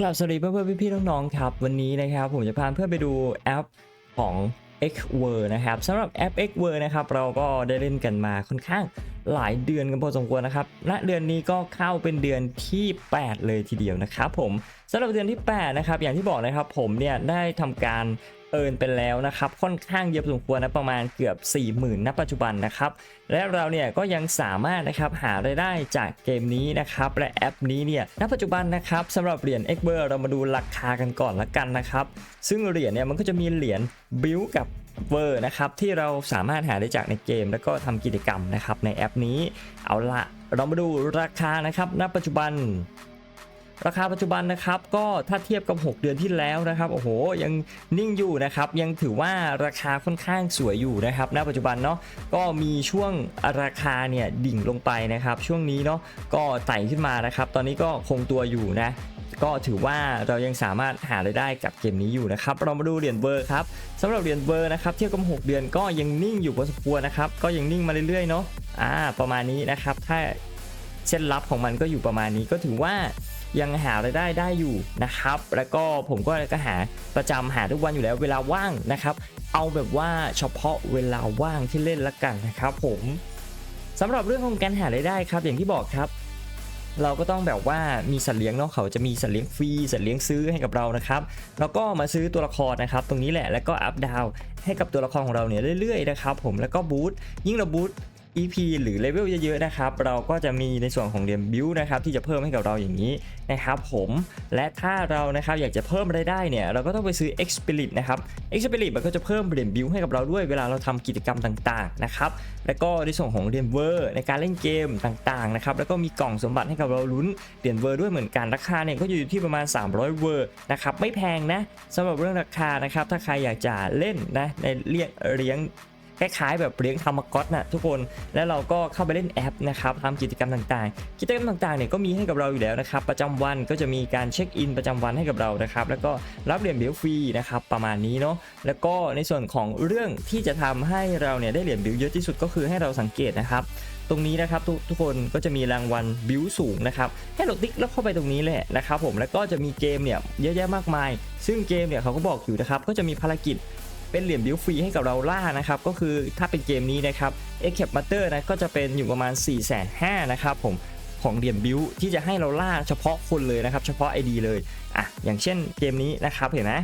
กลับสวัสดีเพื่อนๆพี่ๆน้องๆครับ วันนี้นะครับผมจะพาเพื่อนไปดูแอปของ X w o r นะครับสำหรับแอป X w o r นะครับเราก็ได้เล่นกันมาค่อนข้าง หลายเดือนกันพอสมควรนะครับณเดือนนี้ก็เข้าเป็นเดือนที่ 8 เลยทีเดียวนะครับผมสำหรับเดือนที่ 8 นะครับ อย่างที่บอกนะครับผมเนี่ยได้ทำการเอินไปแล้วนะครับ ค่อนข้างเยอะพอสมควรนะประมาณเกือบ 40,000ณปัจจุบันนะครับ และเราเนี่ยก็ยังสามารถนะครับหารายได้จากเกมนี้นะครับ และแอปนี้เนี่ยณปัจจุบันนะครับสำหรับเหรียญ x b e r เรามาดูราคากันก่อนละกันนะครับ ซึ่งเหรียญเนี่ยมันก็จะมีเหรียญบิวกับ เวอร์นะครับที่เราสามารถหาได้จากในเกม แล้วก็ทำกิจกรรมนะครับในแอปนี้ เอาละเรามาดูราคานะครับณปัจจุบัน ราคาปัจจุบันนะครับก็ถ้าเทียบกับ 6 เดือนที่แล้วนะครับโอ้โหยังนิ่งอยู่นะครับยังถือว่าราคาค่อนข้างสวยอยู่นะครับณปัจจุบันเนาะก็มีช่วงราคาเนี่ยดิ่งลงไปนะครับ ช่วงนี้เนาะก็ไต่ขึ้นมานะครับ ตอนนี้ก็คงตัวอยู่นะ ก็ถือว่าเรายังสามารถหารายได้กับเกมนี้อยู่นะครับ เรามาดูเหรียญเบอร์ครับสำหรับเหรียญเบอร์นะครับเทียบกับ 6 เดือนก็ยังนิ่งอยู่พอสมควรนะครับ ก็ยังนิ่งมาเรื่อยๆเนาะอ่าประมาณนี้นะครับ ถ้าเส้นรับของมันก็อยู่ประมาณนี้ก็ถือว่ายังหารายได้ได้อยู่นะครับ แล้วก็ผมก็ก็หาประจำหาทุกวันอยู่แล้วเวลาว่างนะครับ เอาแบบว่าเฉพาะเวลาว่างที่เล่นละกันนะครับ ผมสำหรับเรื่องของการหารายได้ครับ อย่างที่บอกครับ เราก็ต้องแบบว่ามีสัตว์เลี้ยงเนาะเขาจะมีสัตว์เลี้ยงฟรีสัตว์เลี้ยงซื้อให้กับเรานะครับแล้วก็มาซื้อตัวละครนะครับ ตรงนี้แหละแล้วก็อัพดาวให้กับตัวละครของเราเนี่ยเรื่อยๆนะครับผมแล้วก็บูทยิ่งเราบูท EP หรือเลเวลเยอะๆนะครับเราก็จะมีในส่วนของเหรียญบิวนะครับที่จะเพิ่มให้กับเราอย่างนี้นะครับผมและถ้าเรานะครับอยากจะเพิ่มรายได้เนี่ยเราก็ต้องไปซื้อ X p i r i t นะครับ X p i r i t มันก็จะเพิ่มเหรียญบิวให้กับเราด้วยเวลาเราทำกิจกรรมต่างๆนะครับแล้วก็ในส่วนของเหรียญเวอร์ในการเล่นเกมต่างๆนะครับแล้วก็มีกล่องสมบัติให้กับเราลุ้นเหรียญเวอร์ด้วยเหมือนกันราคาเนี่ยก็อยู่ที่ประมาณ 300 เวอร์นะครับไม่แพงนะสำหรับเรื่องราคานะครับถ้าใครอยากจะเล่นนะในเลี้ยงเลี้ยง คล้ายๆแบบเลี้ยงทามากอตนะทุกคนแล้วเราก็เข้าไปเล่นแอปนะครับทำกิจกรรมต่างๆ กิจกรรมต่างๆเนี่ยก็มีให้กับเราอยู่แล้วนะครับประจำวันก็จะมีการเช็คอินประจำวันให้กับเรานะครับแล้วก็รับเหรียญเบลฟรีนะครับประมาณนี้เนาะแล้วก็ในส่วนของเรื่องที่จะทำให้เราเนี่ยได้เหรียญบิลเยอะที่สุดก็คือให้เราสังเกตนะครับตรงนี้นะครับทุกทุกคนก็จะมีรางวัลบิวสูงนะครับให้เราติ๊กแล้วเข้าไปตรงนี้แหละนะครับผมแล้วก็จะมีเกมเนี่ยเยอะแยะมากมาย ซึ่งเกมเนี่ยเขาก็บอกอยู่นะครับก็จะมีภารกิจ เป็นเหรียญบิวฟรีให้กับเราล่านะครับก็คือถ้าเป็นเกมนี้นะครับ e c a p m a t e r นะก็จะเป็นอยู่ประมาณ 4 5 0 0 0นะครับผมของเหรียญบิวที่จะให้เราล่าเฉพาะคนเลยนะครับ เฉพาะ ID เลยอะอย่างเช่นเกมนี้นะครับเห็นไหม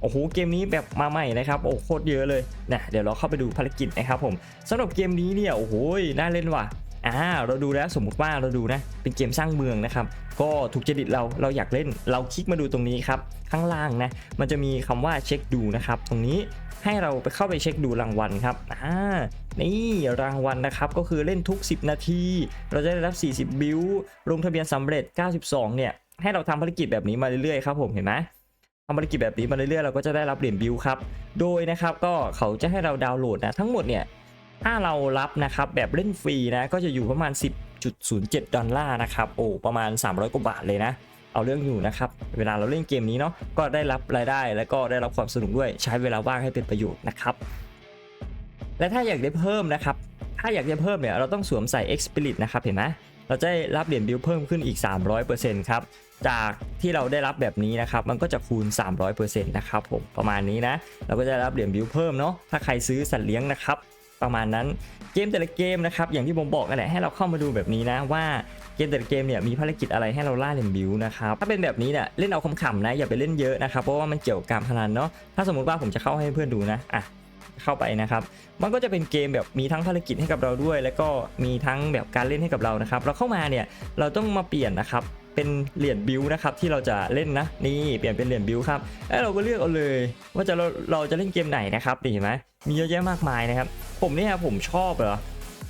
โอ้โหเกมนี้แบบมาใหม่นะครับโอ้โคตรเยอะเลยนะเดี๋ยวเราเข้าไปดูภารกิจนะครับผมสำหรับเกมนี้เนี่ยโอ้โหน่าเล่นว่ะ อ่าเราดูแล้วสมมุติว่าเราดูนะเป็นเกมสร้างเมืองนะครับก็ถูกจริตเราเราอยากเล่น เราคลิกมาดูตรงนี้ครับข้างล่างนะมันจะมีคำว่าเช็คดูนะครับตรงนี้ให้เราไปเข้าไปเช็คดูรางวัลครับอ่านี่รางวัลนะครับก็คือเล่นทุก 10 นาที เราจะได้รับ 40 บิวลงทะเบียนสำเร็จ 92 เนี่ยให้เราทำภารกิจแบบนี้มาเรื่อยๆครับผมเห็นไหมทำภารกิจแบบนี้มาเรื่อยๆเราก็จะได้รับเหรียญบิวครับ โดยนะครับก็เขาจะให้เราดาวน์โหลดนะทั้งหมดเนี่ย ถ้าเรารับนะครับแบบเล่นฟรีนะก็จะอยู่ประมาณ 10.07 ดอลลาร์นะครับโอ้ประมาณ 300 กว่าบาทเลยนะ เอาเรื่องอยู่นะครับ เวลาเราเล่นเกมนี้เนาะก็ได้รับรายได้แล้วก็ได้รับความสนุกด้วยใช้เวลาว่างให้เป็นประโยชน์นะครับ และถ้าอยากได้เพิ่มนะครับ ถ้าอยากได้เพิ่มเนี่ยเราต้องสวมใส่ Xpirit นะครับเห็นไหมเราจะได้รับเหรียญบิลเพิ่มขึ้นอีก 300%ครับจากที่เราได้รับแบบนี้นะครับ มันก็จะคูณ 300%นะครับผมประมาณนี้นะ เราก็จะได้รับเหรียญบิลเพิ่มเนาะถ้าใครซื้อสัตว์เลี้ยงนะครับ ประมาณนั้นเกมแต่ละเกมนะครับอย่างที่ผมบอกนั่นแหละให้เราเข้ามาดูแบบนี้นะว่าเกมแต่ละเกมเนี่ยมีภารกิจอะไรให้เราล่าเรียญบิวนะครับถ้าเป็นแบบนี้เนี่ยเล่นเอาขำๆนะอย่าไปเล่นเยอะนะครับเพราะว่ามันเกี่ยวกับการพนันเนาะถ้าสมมติว่าผมจะเข้าให้เพื่อนดูนะอะเข้าไปนะครับมันก็จะเป็นเกมแบบมีทั้งภารกิจให้กับเราด้วย แล้วก็มีทั้งแบบการเล่นให้กับเรานะครับ เราเข้ามาเนี่ยเราต้องมาเปลี่ยนนะครับ เป็นเหรียญบิวนะครับที่เราจะเล่นนะนี่เปลี่ยนเป็นเหรียญบิวครับแล้วเราก็เลือกเอาเลย ว่าจะเราเราจะเล่นเกมไหนนะครับนี่เห็นไหมมีเยอะแยะมากมายนะครับ ผมเนี่ยผมชอบเหรอ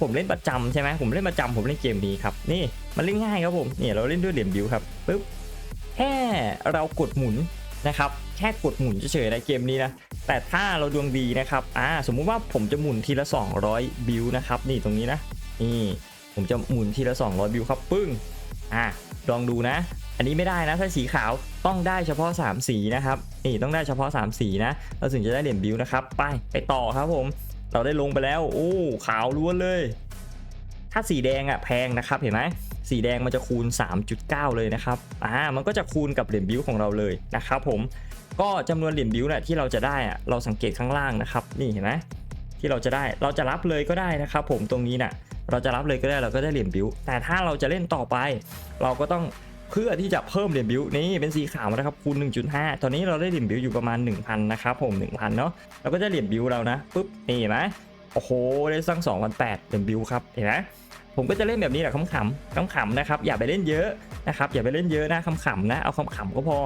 ผมเล่นประจำใช่ไหมผมเล่นประจำผมเล่นเกมนี้ครับนี่มันเล่นง่ายครับผมเนี่ยเราเล่นด้วยเหรียญบิวครับปึ๊บแค่เรากดหมุนนะครับแค่กดหมุนเฉยๆในเกมนี้นะแต่ถ้าเราดวงดีนะครับอ่าสมมุติว่าผมจะหมุนทีละ 200 บิวนะครับนี่ตรงนี้นะนี่ผมจะหมุนทีละ 200 บิวครับปึ้ง อ่าลองดูนะ อันนี้ไม่ได้นะถ้าสีขาวต้องได้เฉพาะ 3 สีนะครับนี่ต้องได้เฉพาะ 3 สีนะเราถึงจะได้เหรียญบิวนะครับไปไปต่อครับผม เราได้ลงไปแล้ว โอ้ขาวล้วนเลย ถ้าสีแดงอะแพงนะครับเห็นไหมสีแดงมันจะคูณ 3.9 เลยนะครับอ่ามันก็จะคูณกับเหรียญบิวของเราเลยนะครับผมก็จำนวนเหรียญบิวเนี่ยที่เราจะได้อะเราสังเกตข้างล่างนะครับ นี่เห็นไหมที่เราจะได้เราจะรับเลยก็ได้นะครับ ผมตรงนี้น่ะ เราจะรับเลยก็ได้เราก็ได้เหรียญบิวแต่ถ้าเราจะเล่นต่อไป เราก็ต้องเพื่อที่จะเพิ่มเหรียญบิวนี่เป็นสีขาวนะครับคูณ 1.5 ตอนนี้เราได้เหรียญบิวอยู่ประมาณ 1,000 นะครับผม 1,000 เนาะเราก็จะเหรียญบิวเรานะปุ๊บนี่เห็นไหมโอ้โหได้สร้ง2,800เหรียญบิวครับเห็นไหมผมก็จะเล่นแบบนี้แหละขำๆขำๆนะครับอย่าไปเล่นเยอะนะครับอย่าไปเล่นเยอะนะขำๆนะเอาขำๆก็พอ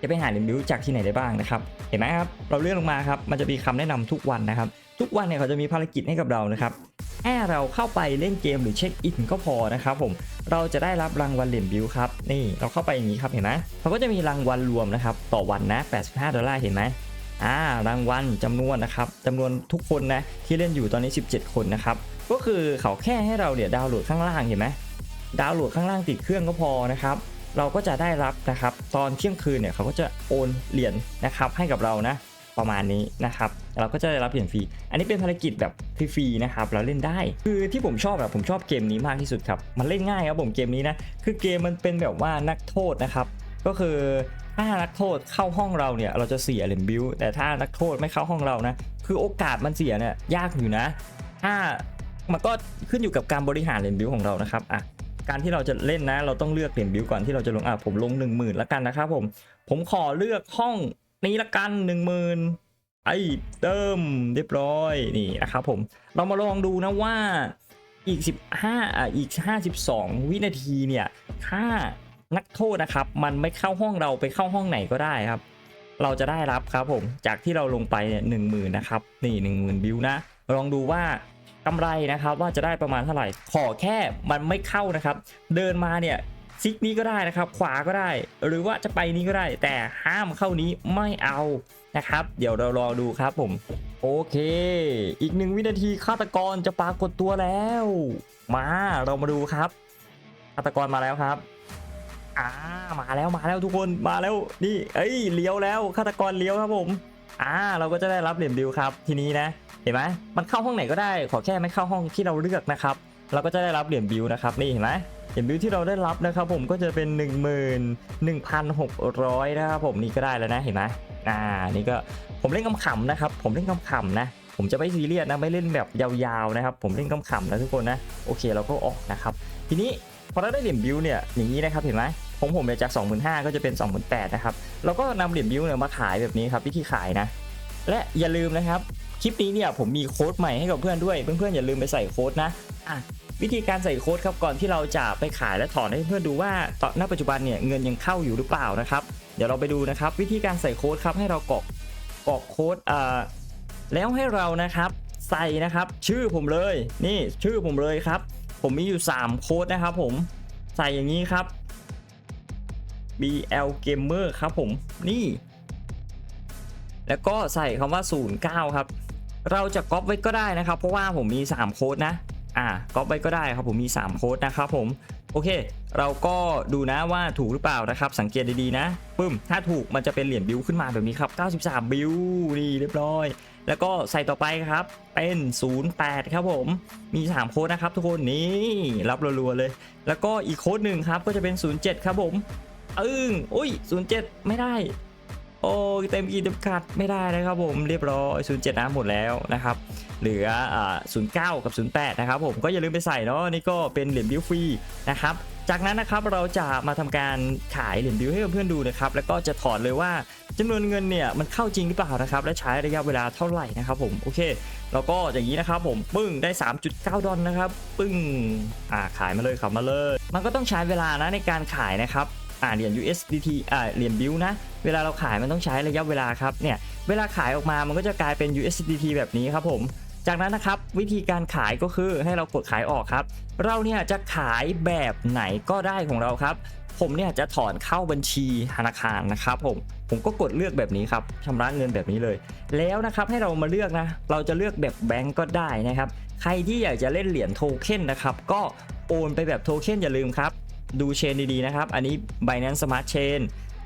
จะไปหาเหรียญบิวจากที่ไหนได้บ้างนะครับเห็นไหมครับเราเลื่อนลงมาครับมันจะมีคำแนะนำทุกวันนะครับทุกวันเนี่ยเขาจะมีภารกิจให้กับเรานะครับ แค่เราเข้าไปเล่นเกมหรือเช็คอินก็พอนะครับผมเราจะได้รับรางวัลเหรียญบิวครับนี่เราเข้าไปอย่างนี้ครับเห็นไหมเขาก็จะมีรางวัลรวมนะครับต่อวันนะ 85 ดอลลาร์เห็นไหมอ่ารางวัลจำนวนนะครับจำนวนทุกคนนะที่เล่นอยู่ตอนนี้ 17 คนนะครับก็คือเขาแค่ให้เราเนี่ยดาวน์โหลดข้างล่างเห็นไหมดาวน์โหลดข้างล่างติดเครื่องก็พอนะครับเราก็จะได้รับนะครับตอนเที่ยงคืนเนี่ยเขาก็จะโอนเหรียญนะครับให้กับเรานะ ประมาณนี้นะครับเราก็จะได้รับเหรียญฟรี อันนี้เป็นภารกิจแบบฟรีๆนะครับเราเล่นได้ คือที่ผมชอบแบบผมชอบเกมนี้มากที่สุดครับมันเล่นง่ายครับผมเกมนี้นะคือเกมมันเป็นแบบว่านักโทษนะครับก็คือถ้านักโทษเข้าห้องเราเนี่ยเราจะเสียเหรียญบิวแต่ถ้านักโทษไม่เข้าห้องเรานะคือโอกาสมันเสียเนี่ยยากอยู่นะ ถ้ามันก็ขึ้นอยู่กับการบริหารเหรียญบิวของเรานะครับอะการที่เราจะเล่นนะ เราต้องเลือกเหรียญบิวก่อนที่เราจะลงอะผมลง 1 0,000 แล้วกันนะครับผมผมขอเลือกห้อง นี้ละกัน1 0,000ไอ้เติมเรียบร้อยนี่นะครับผมเรามาลองดูนะว่าอีก 15อะอีก 52 วินาทีเนี่ยถ้านักโทษนะครับ มันไม่เข้าห้องเราไปเข้าห้องไหนก็ได้ครับ เราจะได้รับครับผมจากที่เราลงไปเนี่ยหนึ่งหมื่นนะครับนี่หนึ่งหมื่นบิวนะ ลองดูว่ากำไรนะครับว่าจะได้ประมาณเท่าไหร่ขอแค่มันไม่เข้านะครับ เดินมาเนี่ย ซิกนี้ก็ได้นะครับ ขวาก็ได้ หรือว่าจะไปนี้ก็ได้ แต่ห้ามเข้านี้ไม่เอานะครับ เดี๋ยวเรารอดูครับผม โอเค อีกหนึ่งวินาทีฆาตกรจะปรากฏตัวแล้ว มาเรามาดูครับฆาตกรมาแล้วครับอ่ามาแล้วมาแล้วทุกคนมาแล้วนี่เอ้ยเลี้ยวแล้วฆาตกรเลี้ยวครับผมอ่าเราก็จะได้รับเหรียญบิวครับ ทีนี้นะ เห็นไหมมันเข้าห้องไหนก็ได้ ขอแค่ไม่เข้าห้องที่เราเลือกนะครับ เราก็จะได้รับเหรียญบิวนะครับนี่เห็นไหม เหรียญบิวที่เราได้รับนะครับผมก็จะเป็น 11,600นะครับผมนี่ก็ได้แล้วนะเห็นไหมอ่านี่ก็ผมเล่นขำๆนะครับ ผมเล่นขำๆนะผมจะไม่ซีเรียสนะไม่เล่นแบบยาวๆนะครับ ผมเล่นขำๆนะทุกคนนะโอเคเราก็ออกนะครับ ทีนี้พอเราได้เหรียญบิวเนี่ยอย่างนี้นะครับเห็นไหมผมผมจาก 25,000 ก็จะเป็น 28,000นะครับเราก็นำเหรียญบิวเนี่ยมาขายแบบนี้ครับวิธีขายนะ และอย่าลืมนะครับคลิปนี้เนี่ยผมมีโค้ดใหม่ให้กับเพื่อนด้วยเพื่อนๆอย่าลืมไปใส่โค้ดนะอะ วิธีการใส่โค้ดครับก่อนที่เราจะไปขายและถอนให้เพื่อนดูว่าตอนณปัจจุบันเนี่ยเงินยังเข้าอยู่หรือเปล่านะครับ เดี๋ยวเราไปดูนะครับ วิธีการใส่โค้ดครับให้เรากรอกกรอกโค้ดอ่าแล้วให้เรานะครับใส่นะครับ ชื่อผมเลยนี่ชื่อผมเลยครับ ผมมีอยู่ 3 โค้ดนะครับ ผมใส่อย่างนี้ครับ BL Gamer ครับผมนี่ แล้วก็ใส่คำว่า09ครับเราจะก๊อปไว้ก็ได้นะครับ เพราะว่าผมมี 3 โค้ดนะ อ่าก๊อปไว้ก็ได้ครับผมมี 3 โค้ดนะครับผมโอเค เราก็ดูนะว่าถูกหรือเปล่านะครับ สังเกตดีๆนะปึ้มถ้าถูกมันจะเป็นเหรียญบิวขึ้นมาแบบนี้ครับ 93 บิวนี่เรียบร้อย แล้วก็ใส่ต่อไปครับ เป็น 08 ครับผม มี 3 โค้ดนะครับ ทุกคนนี่รับรัวๆเลย แล้วก็อีกโค้ดหนึ่งครับก็จะเป็น 07 ครับผมอึ้งอุ้ย 07 ไม่ได้ โอ้เต็มกีเต็มขัดไม่ได้นะครับผมเรียบร้อย07น้ำหมดแล้วนะครับเหลืออ่า09 กับ 08 นะครับผมก็อย่าลืมไปใส่เนาะนี่ก็เป็นเหรียญบิวฟรีนะครับจากนั้นนะครับเราจะมาทำการขายเหรียญบิวให้เพื่อนๆดูนะครับแล้วก็จะถอดเลยว่าจำนวนเงินเนี่ยมันเข้าจริงหรือเปล่านะครับและใช้ระยะเวลาเท่าไหร่นะครับผมโอเคแล้วก็อย่างนี้นะครับผมปึ้งได้ 3.9 ดอลนะครับ ปึ้งอ่าขายมาเลยขับมาเลย มันก็ต้องใช้เวลานะในการขายนะครับ อ่าเหรียญ USDT อ่าเหรียญบิวนะ เวลาเราขายมันต้องใช้ระยะเวลาครับเนี่ยเวลาขายออกมามันก็จะกลายเป็น USDT แบบนี้ครับผมจากนั้นนะครับวิธีการขายก็คือให้เรากดขายออกครับ เราเนี่ยจะขายแบบไหนก็ได้ของเราครับ ผมเนี่ยจะถอนเข้าบัญชีธนาคารนะครับผมผมก็กดเลือกแบบนี้ครับชำระเงินแบบนี้เลย แล้วนะครับให้เรามาเลือกนะ เราจะเลือกแบบแบงก์ก็ได้นะครับ ใครที่อยากจะเล่นเหรียญโทเค็นนะครับก็โอนไปแบบโทเค็นอย่าลืมครับ ดูเชนดีๆนะครับ อันนี้ Binance Smart Chain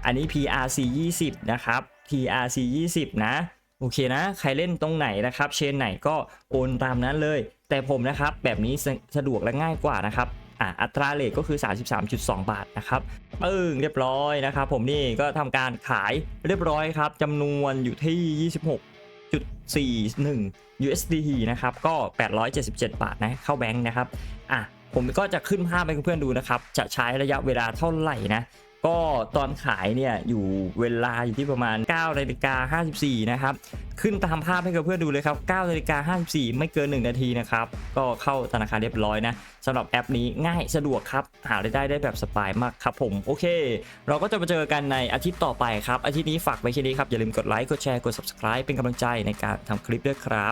อันนี้ PRC 20 นะครับ TRC 20 นะ โอเคนะ ใครเล่นตรงไหนนะครับ เชนไหนก็โอนตามนั้นเลย แต่ผมนะครับ แบบนี้สะดวกและง่ายกว่านะครับอัตราเลทก็คือ 33.2 บาทนะครับปึ้งเรียบร้อยนะครับ ผมนี่ก็ทำการขายเรียบร้อยครับจำนวนอยู่ที่ 26.41 USDT นะครับ ก็ 877 บาทนะ เข้าแบงค์นะครับ อะ ผมก็จะขึ้นภาพให้เพื่อนๆดูนะครับ จะใช้ระยะเวลาเท่าไหร่นะ ก็ตอนขายเนี่ยอยู่เวลาอยู่ที่ประมาณ9นาฬิกา54นะครับ ขึ้นตามภาพให้กับเพื่อนดูเลยครับ9นาฬิกา54 ไม่เกิน 1 นาทีนะครับ ก็เข้าธนาคารเรียบร้อยนะสำหรับแอปนี้ง่ายสะดวกครับ หารายได้ได้แบบสบายมากครับผม โอเค เราก็จะมาเจอกันในอาทิตย์ต่อไปครับ อาทิตย์นี้ฝากไว้แค่นี้ครับ อย่าลืมกดไลค์ กดแชร์ กด subscribe เป็นกำลังใจในการทำคลิปด้วยครับ